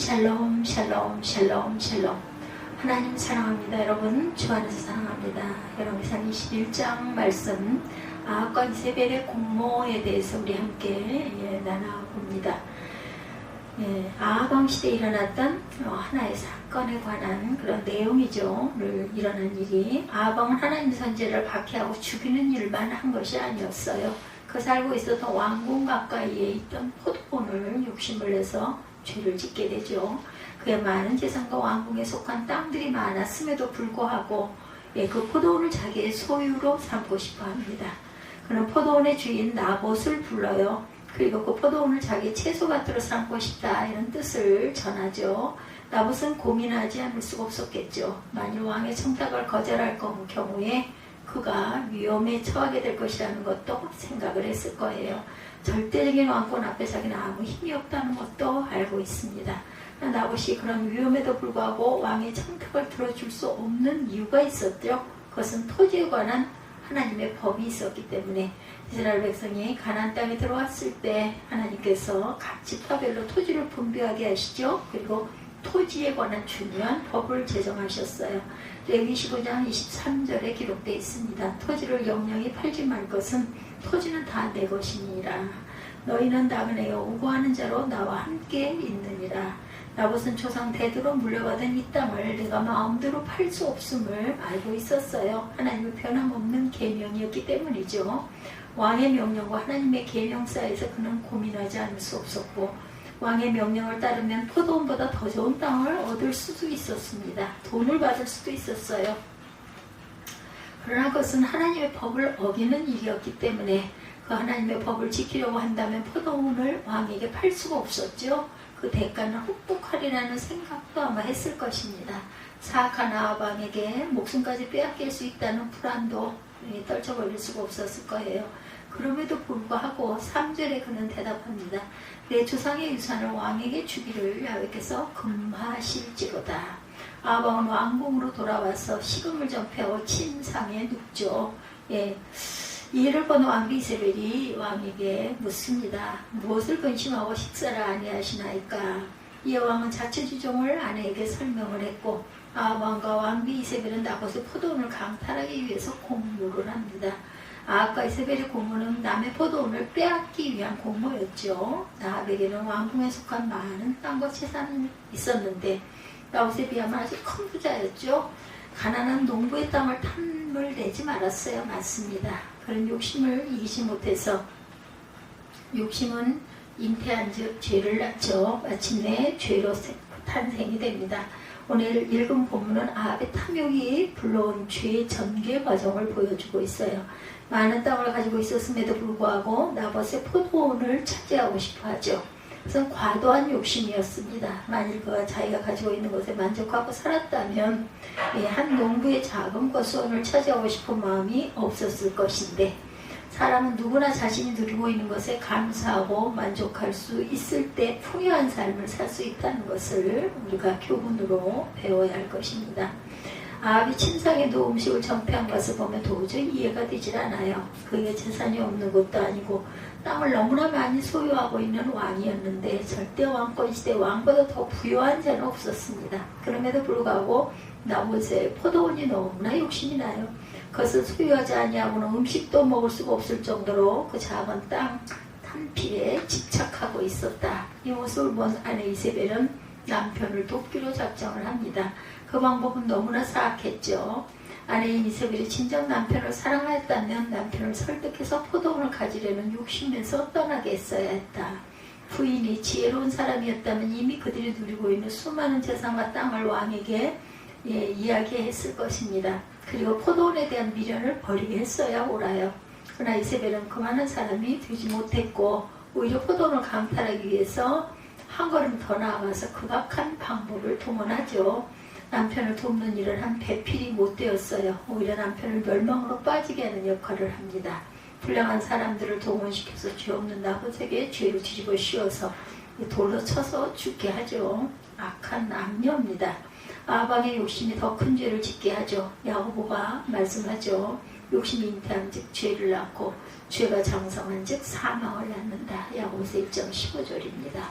샬롬 샬롬 샬롬 샬롬. 하나님 사랑합니다. 여러분 주 안에서 사랑합니다. 여러분 21장 말씀. 아합과 이세벨의 공모에 대해서 우리 함께 예, 나눠봅니다. 예, 아합왕 시대에 일어났던 어, 하나의 사건에 관한 그런 내용이죠. 일어난 일이 아합왕은 하나님 선제를 박해하고 죽이는 일만 한 것이 아니었어요. 그 살고 있었던 왕궁 가까이에 있던 포도원을 욕심을 내서 죄를 짓게 되죠. 그의 많은 재산과 왕궁에 속한 땅들이 많았음에도 불구하고 예, 그 포도원을 자기의 소유로 삼고 싶어 합니다. 그는 포도원의 주인 나봇을 불러요. 그리고 그 포도원을 자기 채소밭으로 삼고 싶다 이런 뜻을 전하죠. 나봇은 고민하지 않을 수가 없었겠죠. 만일 왕의 청탁을 거절할 경우에 그가 위험에 처하게 될 것이라는 것도 생각을 했을 거예요. 절대적인 왕권 앞에 자기는 아무 힘이 없다는 것도 알고 있습니다. 나봇이 그런 위험에도 불구하고 왕의 청탁을 들어줄 수 없는 이유가 있었죠. 그것은 토지에 관한 하나님의 법이 있었기 때문에 이스라엘 백성이 가나안 땅에 들어왔을 때 하나님께서 각 지파별로 토지를 분배하게 하시죠. 그리고 토지에 관한 중요한 법을 제정하셨어요. 레위 15장 23절에 기록되어 있습니다. 토지를 영영히 팔지 말 것은 토지는 다 내 것이니라. 너희는 나그네여 우고하는 자로 나와 함께 있느니라. 나봇은 조상 대대로 물려받은 이 땅을 내가 마음대로 팔 수 없음을 알고 있었어요. 하나님의 변함없는 계명이었기 때문이죠. 왕의 명령과 하나님의 계명 사이에서 그는 고민하지 않을 수 없었고 왕의 명령을 따르면 포도원보다 더 좋은 땅을 얻을 수도 있었습니다. 돈을 받을 수도 있었어요. 그러나 그것은 하나님의 법을 어기는 일이었기 때문에 그 하나님의 법을 지키려고 한다면 포도원을 왕에게 팔 수가 없었죠. 그 대가는 흡복하리라는 생각도 아마 했을 것입니다. 사악한 아방에게 목숨까지 빼앗길 수 있다는 불안도 떨쳐버릴 수가 없었을 거예요. 그럼에도 불구하고 3절에 그는 대답합니다. 내 조상의 유산을 왕에게 주기를 야외께서 금하실지로다. 아방은 왕궁으로 돌아와서 식음을 전폐하고 침상에 눕죠. 예. 이해를 보는 왕비 이세벨이 왕에게 묻습니다. 무엇을 근심하고 식사를 아니하시나이까? 이 왕은 자체 주종을 아내에게 설명을 했고 아왕과 왕비 이세벨은 나곳의 포도원을 강탈하기 위해서 공모를 합니다. 아까 이세벨의 공모는 남의 포도원을 빼앗기 위한 공모였죠. 나합에게는 왕궁에 속한 많은 땅과 재산이 있었는데 나웃에 비하면 아주 큰 부자였죠. 가난한 농부의 땅을 탐을 내지 말았어요. 맞습니다. 그런 욕심을 이기지 못해서 욕심은 잉태한 즉 죄를 낳죠. 마침내 죄로 탄생이 됩니다. 오늘 읽은 본문은 아합의 탐욕이 불러온 죄의 전개 과정을 보여주고 있어요. 많은 땅을 가지고 있었음에도 불구하고 나봇의 포도원을 차지하고 싶어 하죠. 그래서 과도한 욕심이었습니다. 만일 그가 자기가 가지고 있는 것에 만족하고 살았다면 한 농부의 자금과 수원을 차지하고 싶은 마음이 없었을 것인데 사람은 누구나 자신이 누리고 있는 것에 감사하고 만족할 수 있을 때 풍요한 삶을 살 수 있다는 것을 우리가 교훈으로 배워야 할 것입니다. 아합이 침상에도 음식을 전폐한 것을 보면 도저히 이해가 되질 않아요. 그게 재산이 없는 것도 아니고 땅을 너무나 많이 소유하고 있는 왕이었는데 절대 왕권 시대 왕보다 더 부유한 자는 없었습니다. 그럼에도 불구하고 나봇의 포도원이 너무나 욕심이 나요. 그것을 소유하지 아니하고는 음식도 먹을 수가 없을 정도로 그 작은 땅 탄피에 집착하고 있었다. 이 모습을 본 아내 이세벨은 남편을 돕기로 작정을 합니다. 그 방법은 너무나 사악했죠. 아내인 이세벨이 진정 남편을 사랑하였다면 남편을 설득해서 포도원을 가지려는 욕심에서 떠나게 했어야 했다. 부인이 지혜로운 사람이었다면 이미 그들이 누리고 있는 수많은 재산과 땅을 왕에게 예, 이야기했을 것입니다. 그리고 포도원에 대한 미련을 버리게 했어야 옳아요. 그러나 이세벨은 그만한 사람이 되지 못했고 오히려 포도원을 강탈하기 위해서 한 걸음 더 나아가서 극악한 방법을 동원하죠. 남편을 돕는 일을 한 배필이 못 되었어요. 오히려 남편을 멸망으로 빠지게 하는 역할을 합니다. 불량한 사람들을 동원시켜서 죄 없는 나봇에게 죄를 뒤집어 씌워서 돌로 쳐서 죽게 하죠. 악한 남녀입니다. 아방의 욕심이 더 큰 죄를 짓게 하죠. 야고보가 말씀하죠. 욕심이 잉태한 즉 죄를 낳고 죄가 장성한 즉 사망을 낳는다. 야고보서 1장 15절입니다.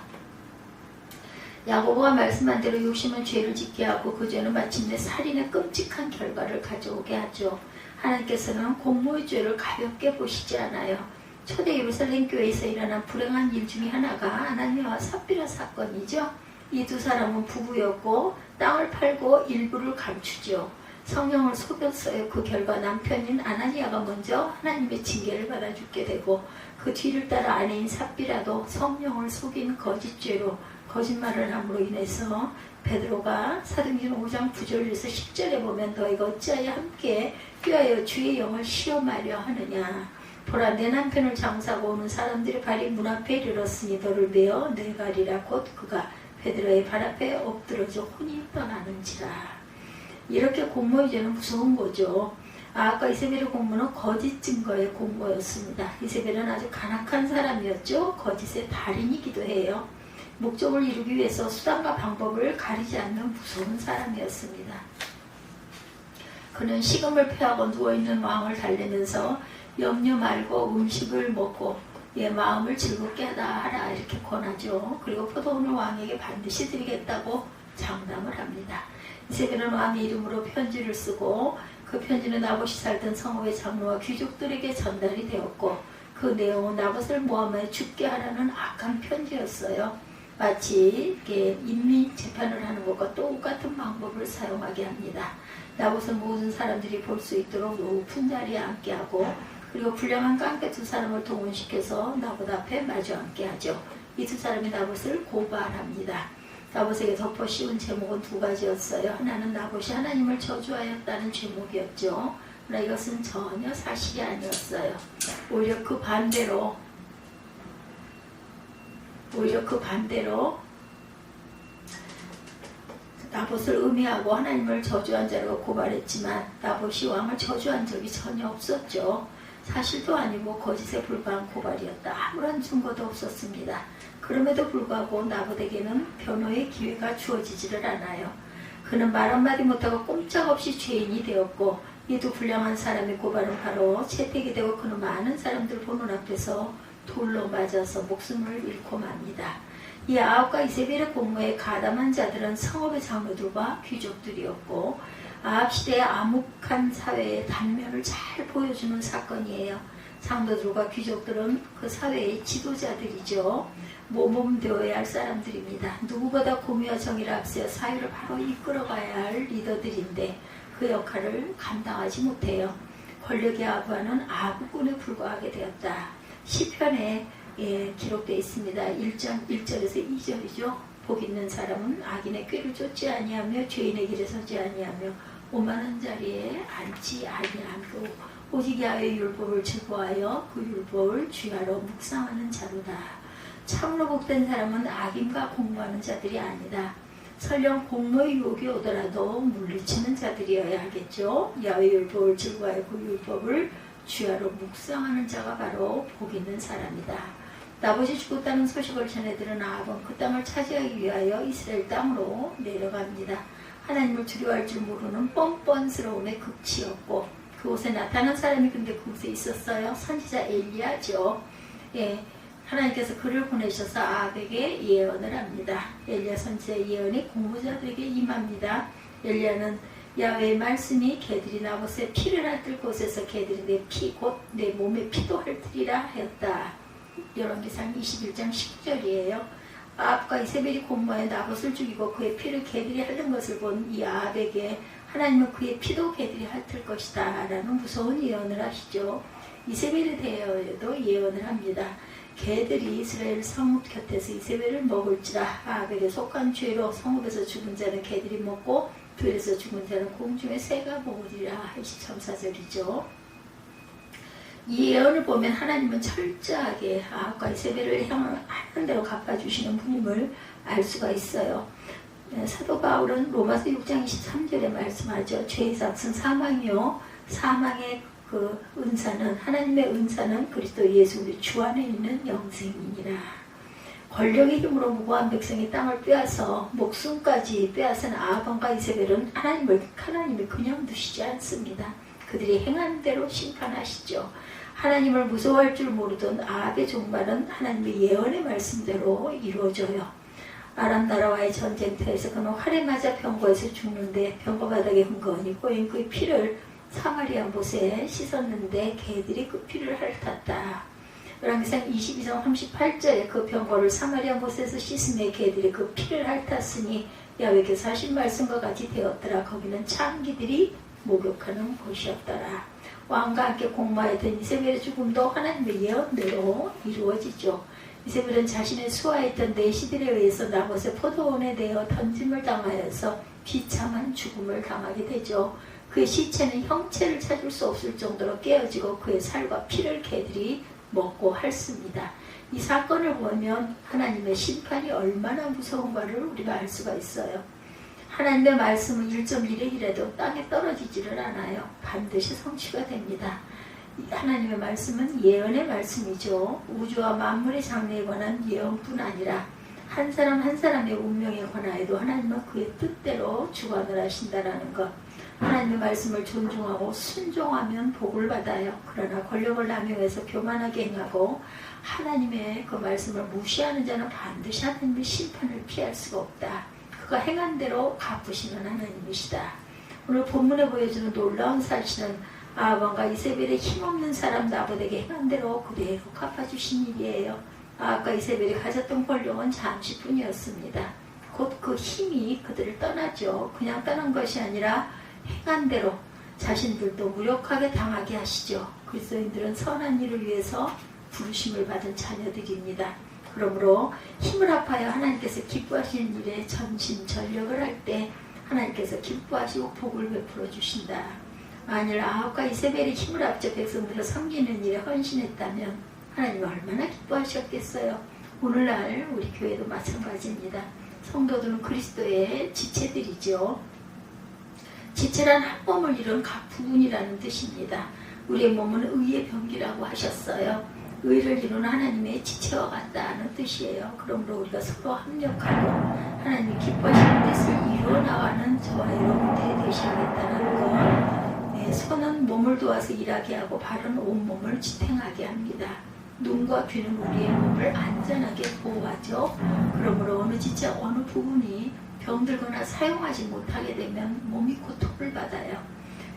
야고보가 말씀한 대로 욕심은 죄를 짓게 하고 그 죄는 마침내 살인의 끔찍한 결과를 가져오게 하죠. 하나님께서는 공모의 죄를 가볍게 보시지 않아요. 초대 예루살렘 교회에서 일어난 불행한 일 중에 하나가 아나니아와 삽비라 사건이죠. 이 두 사람은 부부였고 땅을 팔고 일부를 감추죠. 성령을 속였어요. 그 결과 남편인 아나니아가 먼저 하나님의 징계를 받아 죽게 되고 그 뒤를 따라 아내인 삽비라도 성령을 속인 거짓죄로 거짓말을 함으로 인해서 베드로가 사도행전 5장 9절에서 10절에 보면 너희가 어찌하여 함께 휘하여 주의 영을 시험하려 하느냐 보라 내 남편을 장사하고 오는 사람들이 발이 문 앞에 이르렀으니 너를 메어 내가리라 곧 그가 베드로의 발 앞에 엎드러져 혼이 떠나는지라. 이렇게 공모이제는 무서운 거죠. 아까 이세벨의 공모는 거짓 증거의 공모였습니다. 이세벨은 아주 간악한 사람이었죠. 거짓의 달인이기도 해요. 목적을 이루기 위해서 수단과 방법을 가리지 않는 무서운 사람이었습니다. 그는 식음을 패하고 누워있는 왕을 달래면서 염려 말고 음식을 먹고 예, 마음을 즐겁게 하라 이렇게 권하죠. 그리고 포도원을 왕에게 반드시 드리겠다고 장담을 합니다. 이세벨은 왕의 이름으로 편지를 쓰고 그 편지는 나봇이 살던 성읍의 장로와 귀족들에게 전달이 되었고 그 내용은 나봇을 모함해 죽게 하라는 악한 편지였어요. 마치 인민 재판을 하는 것과 똑같은 방법을 사용하게 합니다. 나봇은 모든 사람들이 볼 수 있도록 높은 자리에 앉게 하고 그리고 불량한 깡패 두 사람을 동원시켜서 나봇 앞에 마주 앉게 하죠. 이 두 사람이 나봇을 고발합니다. 나봇에게 덮어 씌운 제목은 두 가지였어요. 하나는 나봇이 하나님을 저주하였다는 제목이었죠. 그러나 이것은 전혀 사실이 아니었어요. 오히려 그 반대로 오히려 그 반대로 나봇을 음해하고 하나님을 저주한 자로 고발했지만 나봇이 왕을 저주한 적이 전혀 없었죠. 사실도 아니고 거짓에 불과한 고발이었다. 아무런 증거도 없었습니다. 그럼에도 불구하고 나봇에게는 변호의 기회가 주어지지를 않아요. 그는 말 한마디 못하고 꼼짝없이 죄인이 되었고 이도 불량한 사람의 고발은 바로 채택이 되고 그는 많은 사람들 보는 앞에서 돌로 맞아서 목숨을 잃고 맙니다. 이 아합과 이세벨의 공모에 가담한 자들은 성읍의 장로들과 귀족들이었고 아합 시대의 암묵한 사회의 단면을 잘 보여주는 사건이에요. 장로들과 귀족들은 그 사회의 지도자들이죠. 모범되어야 할 사람들입니다. 누구보다 공의와 정의를 앞세워 사회를 바로 이끌어가야 할 리더들인데 그 역할을 감당하지 못해요. 권력의 아부하는 아부군에 불과하게 되었다. 시편에 예, 기록되어 있습니다. 1장 1절에서 2절이죠. 복 있는 사람은 악인의 꾀를 쫓지 아니하며 죄인의 길에 서지 아니하며 오만한 자리에 앉지 아니하고 오직 야의 율법을 즐거하여 그 율법을 주야로 묵상하는 자로다. 참으로 복된 사람은 악인과 공부하는 자들이 아니다. 설령 공로의 유혹이 오더라도 물리치는 자들이어야 하겠죠. 야의 율법을 즐거하여 그 율법을 주야로 묵상하는 자가 바로 복 있는 사람이다. 나봇이 죽었다는 소식을 전해 들은 아합은 그 땅을 차지하기 위하여 이스라엘 땅으로 내려갑니다. 하나님을 두려워할 줄 모르는 뻔뻔스러움의 극치였고 그곳에 나타난 사람이 근데 그곳에 있었어요. 선지자 엘리야죠. 예, 하나님께서 그를 보내셔서 아합에게 예언을 합니다. 엘리야 선지자의 예언이 공부자들에게 임합니다. 엘리야는 야외의 말씀이 개들이 나봇에 피를 핥을 곳에서 개들이 내 피 곧 내 몸에 피도 핥으리라 하였다. 열왕기상 21장 19절이에요. 아합과 이세벨이 공모해 나봇을 죽이고 그의 피를 개들이 핥는 것을 본 이 아합에게 하나님은 그의 피도 개들이 핥을 것이다 라는 무서운 예언을 하시죠. 이세벨에 대하여도 예언을 합니다. 개들이 이스라엘 성읍 곁에서 이세벨을 먹을지라 아합에게 속한 죄로 성읍에서 죽은 자는 개들이 먹고 들에서 죽은 자는 공중에 새가 먹으리라 23사절이죠. 이 예언을 보면 하나님은 철저하게 아합과 이세벨을 향하는 대로 갚아주시는 분임을 알 수가 있어요. 네, 사도 바울은 로마서 6장 23절에 말씀하죠. 죄의 삭은 사망이요. 사망의 그 은사는 하나님의 은사는 그리스도 예수 우리 주 안에 있는 영생이니라. 권력의 힘으로 무고한 백성의 땅을 빼앗아 목숨까지 빼앗은 아합과 이세벨은 하나님을 하나님이 그냥 두시지 않습니다. 그들이 행한 대로 심판하시죠. 하나님을 무서워할 줄 모르던 아합의 종말은 하나님의 예언의 말씀대로 이루어져요. 아람 나라와의 전쟁터에서 그는 활에 맞아 병거에서 죽는데 병거 바닥에 흥건히 꼬인 그의 피를 사마리아 못에 씻었는데 개들이 그 피를 핥았다. 열왕기상 22장 38절에 그 병거를 사마리아 못에서 씻음에 개들이 그 피를 핥았으니 야외께서 하신 말씀과 같이 되었더라. 거기는 창기들이 목욕하는 곳이었더라. 왕과 함께 공마했던 이세벨의 죽음도 하나님의 예언대로 이루어지죠. 이세벨은 자신의 수하했던 내 시들에 의해서 나봇의 포도원에 대어 던짐을 당하여서 비참한 죽음을 당하게 되죠. 그의 시체는 형체를 찾을 수 없을 정도로 깨어지고 그의 살과 피를 개들이 먹고 핥습니다. 이 사건을 보면 하나님의 심판이 얼마나 무서운가를 우리가 알 수가 있어요. 하나님의 말씀은 1.1의 1에도 땅에 떨어지지를 않아요. 반드시 성취가 됩니다. 하나님의 말씀은 예언의 말씀이죠. 우주와 만물의 장래에 관한 예언뿐 아니라 한 사람 한 사람의 운명에 관하여도 하나님은 그의 뜻대로 주관을 하신다라는 것. 하나님의 말씀을 존중하고 순종하면 복을 받아요. 그러나 권력을 남용해서 교만하게 행하고 하나님의 그 말씀을 무시하는 자는 반드시 하나님의 심판을 피할 수가 없다. 그가 행한 대로 갚으시는 하나님이시다. 오늘 본문에 보여주는 놀라운 사실은 아합과 이세벨의 힘없는 사람 나보에게 행한 대로 그대로 갚아주신 일이에요. 아합과 이세벨이 가졌던 권력은 잠시뿐이었습니다. 곧 그 힘이 그들을 떠나죠. 그냥 떠난 것이 아니라 행한 대로 자신들도 무력하게 당하게 하시죠. 그리스도인들은 선한 일을 위해서 부르심을 받은 자녀들입니다. 그러므로 힘을 합하여 하나님께서 기뻐하시는 일에 전심 전력을 할 때 하나님께서 기뻐하시고 복을 베풀어 주신다. 만일 아합과 이세벨이 힘을 합쳐 백성들을 섬기는 일에 헌신했다면 하나님 얼마나 기뻐하셨겠어요. 오늘날 우리 교회도 마찬가지입니다. 성도들은 그리스도의 지체들이죠. 지체란 한 몸을 이룬 각 부분이라는 뜻입니다. 우리의 몸은 의의 병기라고 하셨어요. 의를 이루는 하나님의 지체와 같다는 뜻이에요. 그러므로 우리가 서로 합력하고 하나님이 기뻐하시는 뜻을 이루어 나가는 저와 여러분들이 되셔야겠다는 것. 네, 손은 몸을 도와서 일하게 하고 발은 온몸을 지탱하게 합니다. 눈과 귀는 우리의 몸을 안전하게 보호하죠. 그러므로 어느 지체 어느 부분이 병들거나 사용하지 못하게 되면 몸이 고통을 받아요.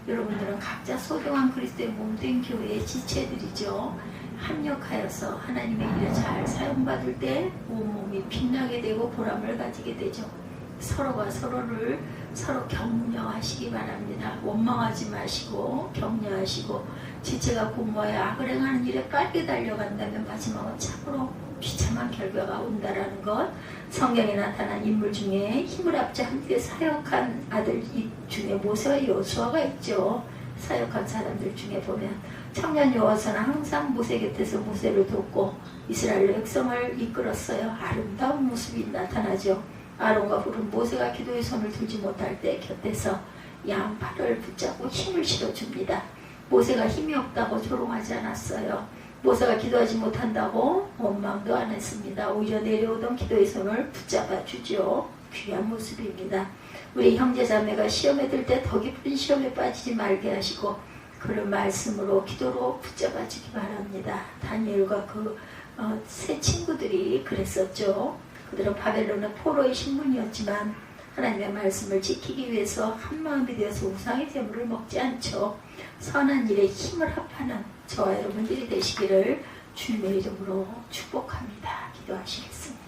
여러분들은 각자 소중한 그리스도의 몸된 교회의 지체들이죠. 합력하여서 하나님의 일에 잘 사용받을 때 온몸이 빛나게 되고 보람을 가지게 되죠. 서로가 서로를 서로 격려하시기 바랍니다. 원망하지 마시고 격려하시고 지체가 공모에 악을 행하는 일에 빨리 달려간다면 마지막은 참으로 비참한 결과가 온다라는 것 성경에 나타난 인물 중에 힘을 합쳐 함께 사역한 아들 중에 모세와 여수아가 있죠. 사역한 사람들 중에 보면 청년 여호와서는 항상 모세 곁에서 모세를 돕고 이스라엘 백성을 이끌었어요. 아름다운 모습이 나타나죠. 아론과 훌은 모세가 기도의 손을 들지 못할 때 곁에서 양팔을 붙잡고 힘을 실어줍니다. 모세가 힘이 없다고 조롱하지 않았어요. 모세가 기도하지 못한다고 원망도 안 했습니다. 오히려 내려오던 기도의 손을 붙잡아 주죠. 귀한 모습입니다. 우리 형제자매가 시험에 들 때 더 깊은 시험에 빠지지 말게 하시고 그런 말씀으로 기도로 붙잡아 주기 바랍니다. 다니엘과 그세 어, 친구들이 그랬었죠. 그들은 바벨론의 포로의 신분이었지만 하나님의 말씀을 지키기 위해서 한마음이 되어서 우상의 재물을 먹지 않죠. 선한 일에 힘을 합하는 저와 여러분들이 되시기를 주님의 이름으로 축복합니다. 기도하시겠습니다.